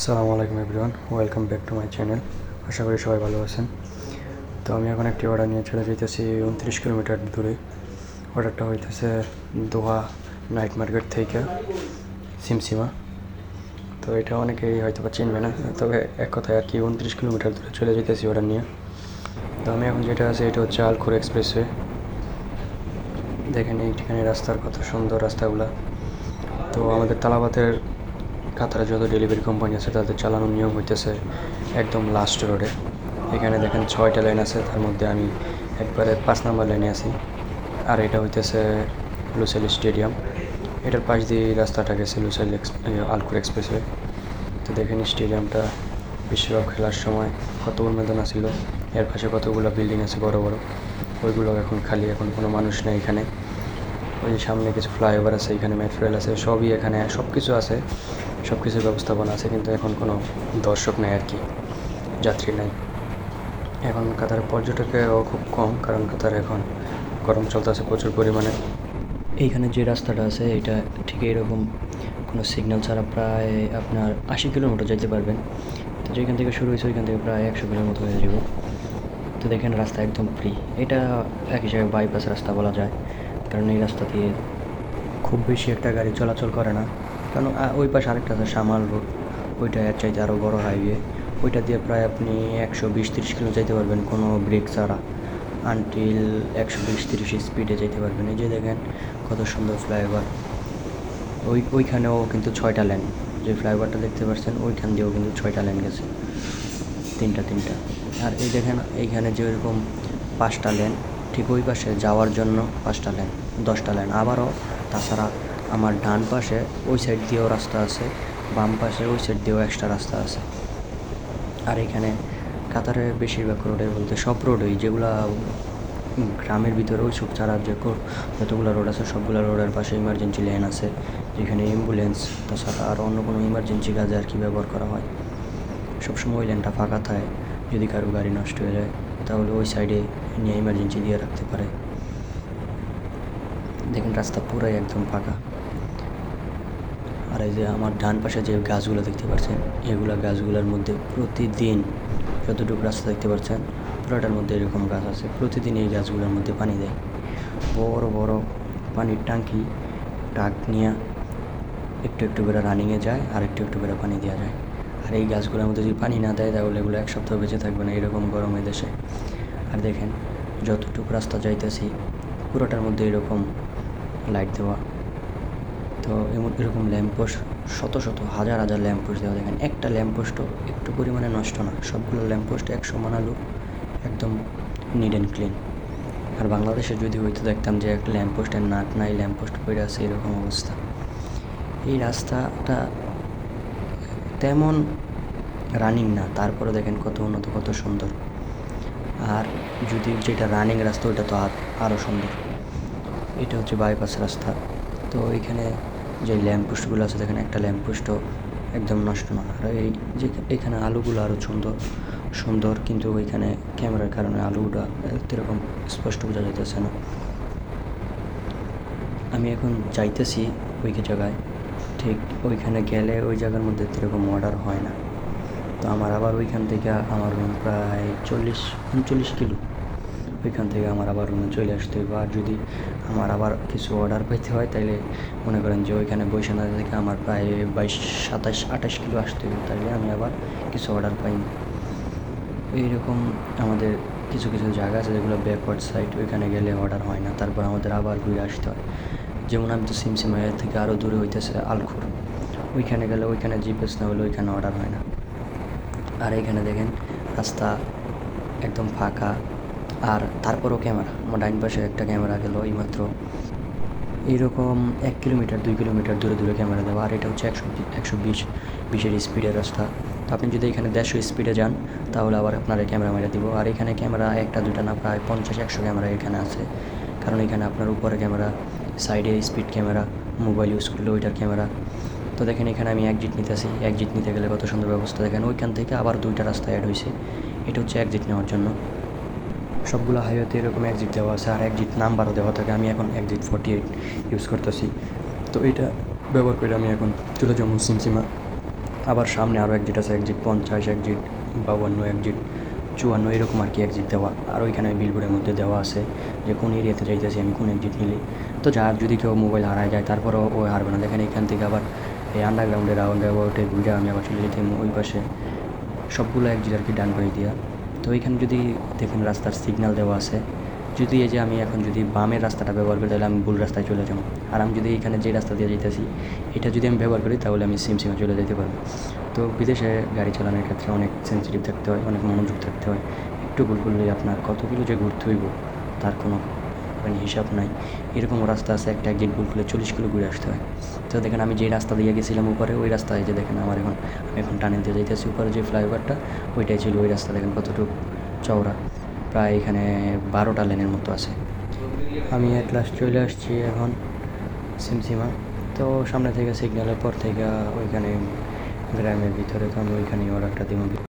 আসসালামু আলাইকুম everyone, welcome back to my channel. আশা করি সবাই ভালো আছেন। তো আমি এখন একটি অর্ডার নিয়ে চলে যেতেছি উনত্রিশ কিলোমিটার দূরে। অর্ডারটা হইতেছে দোহা নাইট মার্কেট থেকে সিমসিমা। তো এটা অনেকেই হয়তো বা চিনবে না, তবে এক কথায় আর কি উনত্রিশ কিলোমিটার দূরে চলে যেতেছি অর্ডার নিয়ে। তো আমি এখন যেটা আছে এটা হচ্ছে আলখুর এক্সপ্রেসওয়ে দেখেন এইখানে রাস্তার কত সুন্দর রাস্তাগুলা। তো আমাদের তালাবাতের কাতারে যত ডেলিভারি কোম্পানি আছে, তাদের চালানোর নিয়ম হইতেছে একদম লাস্ট রোডে এখানে দেখেন ছয়টা লাইন আছে, তার মধ্যে আমি একবারে পাঁচ নাম্বার লাইনে আছি। আর এটা হইতেছে লুসাইল স্টেডিয়াম। এটার পাশ দিয়ে রাস্তাটা গেছে লুসাইল আলকুর এক্সপ্রেসওয়ে। তো দেখেন স্টেডিয়ামটা বিশ্বকাপ খেলার সময় কত উন্মেদনা ছিল এর পাশে কতগুলো বিল্ডিং আছে বড় বড়, ওইগুলো এখন খালি, এখন কোনো মানুষ নেই এখানে। ওই যে সামনে কিছু ফ্লাইওভার আছে, এখানে মেট্রো রেল আছে, সবই এখানে সব কিছু আছে সব কিছুর ব্যবস্থাপনা আছে, কিন্তু এখন কোনো দর্শক নেই আর কি, যাত্রী নাই। এখন কাতার পর্যটকেরও খুব কম, কারণ কাতার এখন গরম চলতেছে প্রচুর পরিমাণে। এইখানে যে রাস্তাটা আছে, এটা ঠিক এরকম কোনো সিগন্যাল ছাড়া প্রায় আপনার আশি কিলোমিটার যেতে পারবেন। তো যেখান থেকে শুরু হয়েছে, ওইখান থেকে প্রায় একশো কিলোমিটার মতো হয়ে যাবে। তো দেখেন, রাস্তা একদম ফ্রি এটা এক হিসাবে বাইপাস রাস্তা বলা যায়। কারণ এই রাস্তা দিয়ে খুব বেশি একটা গাড়ি চলাচল করে না। কারণ ওই পাশে আরেকটা আছে সামাল রোড। ওইটা এর চাইতে আরও বড় হাইওয়ে ওইটা দিয়ে প্রায় আপনি একশো বিশ তিরিশ কিলো যেতে পারবেন কোনো ব্রেক ছাড়া। আনটিল একশো বিশ তিরিশ স্পিডে যেতে পারবেন। এই যে দেখেন কত সুন্দর ফ্লাইওভার ওই, ওইখানেও কিন্তু ছয়টা লেন যে ফ্লাইওভারটা দেখতে পাচ্ছেন ওইখান দিয়েও কিন্তু ছয়টা লেন গেছে। তিনটা তিনটা। আর এই দেখেন, এইখানে যে এরকম পাঁচটা লেন ঠিক ওই পাশে যাওয়ার জন্য পাঁচটা লেন, দশটা লেন। আবারও তাছাড়া আমার ডান পাশে ওই সাইড দিয়েও রাস্তা আছে, বাম পাশে ওই সাইড দিয়েও এক্সট্রা রাস্তা আছে। আর এখানে কাতারে বেশিরভাগ রোডে বলতে সব রোডেই যেগুলা গ্রামের ভিতরে ওই সব ছাড়া যে যতগুলো রোড আছে, সবগুলো রোডের পাশে ইমার্জেন্সি লেন আছে। যেখানে অ্যাম্বুলেন্স তাছাড়া আর অন্য কোনো ইমার্জেন্সি কাজে আর কি ব্যবহার করা হয়। সবসময় ওই লেনটা ফাঁকা থাকে। যদি কারও গাড়ি নষ্ট হয়ে যায়, তাহলে ওই সাইডে নিয়ে ইমার্জেন্সি দিয়ে রাখতে পারে। দেখেন, রাস্তা পুরাই একদম ফাঁকা। আর এই যে আমার ডান পাশে যে গাছগুলো দেখতে পাচ্ছেন, এগুলো গাছগুলোর মধ্যে প্রতিদিন যতটুকু রাস্তা দেখতে পাচ্ছেন, পুরোটার মধ্যে এরকম গাছ আছে। প্রতিদিন এই গাছগুলোর মধ্যে পানি দেয়। বড় বড় পানির ট্যাঙ্কি টাক নিয়ে একটু একটু করে রানিংয়ে যায়, আর একটু একটু করে পানি দেওয়া যায়। আর এই গাছগুলোর মধ্যে যদি পানি না দেয়, তাহলে এগুলো এক সপ্তাহ বেঁচে থাকবে না, এরকম গরমে দেশে। আর দেখেন, যতটুকু রাস্তা যাইতেছি, পুরোটার মধ্যে এরকম লাইট দেওয়া। তো এমন এরকম ল্যাম্পপোস্ট শত শত, হাজার হাজার ল্যাম্পপোস্ট দেওয়া। দেখেন, একটা ল্যাম্পপোস্টও একটু পরিমাণে নষ্ট না। সবগুলো ল্যাম্পপোস্ট একশো মানালো একদম নিড অ্যান্ড ক্লিন আর বাংলাদেশে যদি হইতো দেখতাম যে একটা ল্যাম্পপোস্টের নাট নাই ল্যাম্পপোস্ট পড়ে আছে, এরকম অবস্থা। এই রাস্তাটা তেমন রানিং না। তারপরে দেখেন কত উন্নত, কত সুন্দর। আর যদি যেটা রানিং রাস্তা, ওইটা তো আর আরও সুন্দর। এটা হচ্ছে বাইপাস রাস্তা। তো এখানে যে ল্যাম্পপোস্টগুলো আছে, দেখেন একটা ল্যাম্পপোস্টও একদম নষ্ট না। আর এই যে এখানে আলুগুলো আরও সুন্দর সুন্দর, কিন্তু ওইখানে ক্যামেরার কারণে আলুটা এরকম স্পষ্ট বোঝা যাইতেছে না। আমি এখন যাইতেছি ওই জায়গায়। ঠিক ওইখানে গেলে ওই জায়গার মধ্যে এরকম অর্ডার হয় না। তো আমার আবার ওইখান থেকে আমার রুম প্রায় চল্লিশ, উনচল্লিশ কিলো। ওইখান থেকে আমার আবার রুমে চলে আসতে হবে আর যদি আমার আবার কিছু অর্ডার পেতে হয়, তাইলে মনে করেন যে ওইখানে বৈশানা থেকে আমার প্রায় বাইশ, সাতাশ, আঠাশ কিলো আসতে হবে তাহলে আমি আবার কিছু অর্ডার পাই। না এইরকম আমাদের কিছু কিছু জায়গা আছে যেগুলো ব্যাকওয়ার্ড সাইড ওইখানে গেলে অর্ডার হয় না। তারপর আমাদের আবার ঘুরে আসতে হয়। যেমন আমি তো সিমসিমা এর থেকে আরও দূরে হইতেছে আলখুর। ওইখানে গেলে ওইখানে জিপিএস না হলে ওইখানে অর্ডার হয় না। আর এখানে দেখেন রাস্তা একদম ফাঁকা। আর তারপরও ক্যামেরা আমার ডাইন পাশে একটা ক্যামেরা গেল এইমাত্র। এইরকম এক কিলোমিটার, দুই কিলোমিটার দূরে দূরে ক্যামেরা দেওয়া, আর এটা হচ্ছে একশো একশো বিশ, বিশের স্পিডের রাস্তা। তো আপনি যদি এখানে দেড়শো স্পিডে যান, তাহলে আবার আপনার ক্যামেরা মেরে দিব। আর এখানে ক্যামেরা একটা দুটা না প্রায় পঞ্চাশ, একশো ক্যামেরা এখানে আছে। কারণ এখানে আপনার উপরে ক্যামেরা, সাইডে স্পিড ক্যামেরা, মোবাইল ইউজ করলে ওইটার ক্যামেরা। তো দেখেন এখানে আমি একজিট নিতেছি। একজিট নিতে গেলে কত সুন্দর ব্যবস্থা দেখেন। ওইখান থেকে আবার দুইটা রাস্তা অ্যাড হয়েছে এটা হচ্ছে একজিট নেওয়ার জন্য। সবগুলো হাইওয়েতে এরকম একজিট দেওয়া আছে। আর এক্সিট নাম্বারও দেওয়া থাকে। আমি এখন এক্সিট ফর্টি এইট ইউজ করতেছি। তো এটা ব্যবহার করে আমি এখন চলে যাব সিমসিমা। আবার সামনে আরও একজিট আছে। একজিট পঞ্চাশ, একজিট বাউান্ন একজিট চুয়ান্ন, এরকম আর কি একজিট দেওয়া। আর ওইখানে বিলবোর্ডের মধ্যে দেওয়া আছে যে কোন এরিয়াতে যাইতেছি আমি, কোন একজিট নিলে। তো যার যদি কেউ মোবাইল হারায় যায়, তারপরেও ও হারবে না। দেখেন এখান থেকে আবার এই আন্ডারগ্রাউন্ডে রাউন্ড অ্যাবাউটে ঘুরে আমি আবার চলে যেতাম ওই পাশে। সবগুলো একজিট আর কি ডান করে দিয়া। তো এখানে যদি দেখেন রাস্তার সিগন্যাল দেওয়া আছে। যদি এই যে আমি এখন যদি বামের রাস্তাটা ব্যবহার করি, তাহলে আমি ভুল রাস্তায় চলে যাব। আর আমি যদি এখানে যে রাস্তা দিয়ে যেতেছি এটা যদি আমি ব্যবহার করি, তাহলে আমি সিম সিমে চলে যেতে পারব। তো বিদেশে গাড়ি চালানোর ক্ষেত্রে অনেক সেন্সিটিভ থাকতে হয়, অনেক মনোযোগ থাকতে হয়। একটু ভুল করলে আপনার কতগুলো যে ঘুরতে হইব, তার কোনো মানে হিসাব নাই। এরকম রাস্তা আছে, একটা একদিন ভুল করলে চল্লিশ কিলো ঘুরে আসতে হয়। তো দেখেন আমি যে রাস্তা দিয়ে গেছিলাম উপরে ওই রাস্তায় যে দেখেন আমার এখন, আমি এখন টানেল দিয়ে যাইতেছি। উপরে যে ফ্লাইওভারটা, ওইটাই ছিল ওই রাস্তা দেখেন কতটুকু চওড়া। প্রায় এখানে বারোটা লেনের মতো আছে। আমি এক ক্লাস চলে আসছি এখন সিমসিমা। তো সামনে থেকে সিগন্যালের পর থেকে ওইখানে গ্রামের ভিতরে, তো আমি ওইখানে অর্ডারটা দিব।